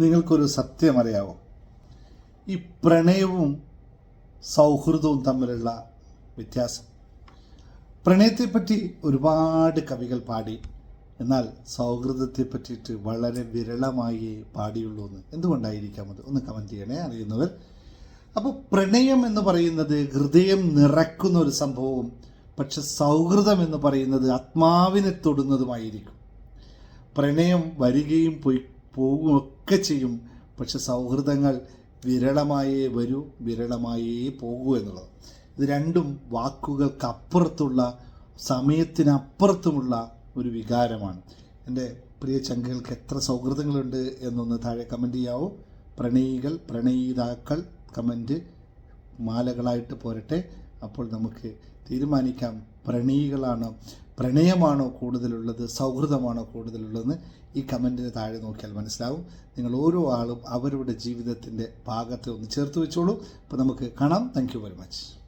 നിങ്ങൾക്കൊരു സത്യം അറിയാവോ? ഈ പ്രണയവും സൗഹൃദവും തമ്മിലുള്ള വ്യത്യാസം. പ്രണയത്തെപ്പറ്റി ഒരുപാട് കവികൾ പാടി. എന്നാൽ സൗഹൃദത്തെ പറ്റിയിട്ട് വളരെ വിരളമായി പാടിയുള്ളൂ എന്ന് എന്തുകൊണ്ടായിരിക്കാം അത്? ഒന്ന് കമന്റ് ചെയ്യണേ അറിയുന്നവർ. അപ്പോൾ പ്രണയം എന്ന് പറയുന്നത് ഹൃദയം നിറക്കുന്ന ഒരു സംഭവവും പക്ഷെ സൗഹൃദം എന്ന് പറയുന്നത് ആത്മാവിനെ തൊടുന്നതുമായിരിക്കും. പ്രണയം വരികയും പോയി പോവുകയും ഒക്കെ ചെയ്യും. പക്ഷെ സൗഹൃദങ്ങൾ വിരളമായേ വരൂ വിരളമായേ പോകൂ എന്നുള്ളത്. ഇത് രണ്ടും വാക്കുകൾക്കപ്പുറത്തുള്ള സമയത്തിനപ്പുറത്തുമുള്ള ഒരു വികാരമാണ്. എന്റെ പ്രിയ ചങ്കുകൾക്ക് എത്ര സൗഹൃദങ്ങളുണ്ട് എന്നൊന്ന് താഴെ കമന്റ് ചെയ്യാവോ. പ്രണയികൾ പ്രണയിതാക്കൾ കമന്റ് മാലകളായിട്ട് പോരട്ടെ. അപ്പോൾ നമുക്ക് തീരുമാനിക്കാം. പ്രണയികളാണോ പ്രണയമാണോ കൂടുതലുള്ളത് സൗഹൃദമാണോ കൂടുതലുള്ളതെന്ന് ഈ കമന്റിന് താഴെ നോക്കിയാൽ മനസ്സിലാവും. നിങ്ങൾ ഓരോ ആളും അവരുടെ ജീവിതത്തിന്റെ ഭാഗത്തെ ഒന്ന് ചേർത്ത് വെച്ചോളൂ. അപ്പോൾ നമുക്ക് കാണാം. Thank very much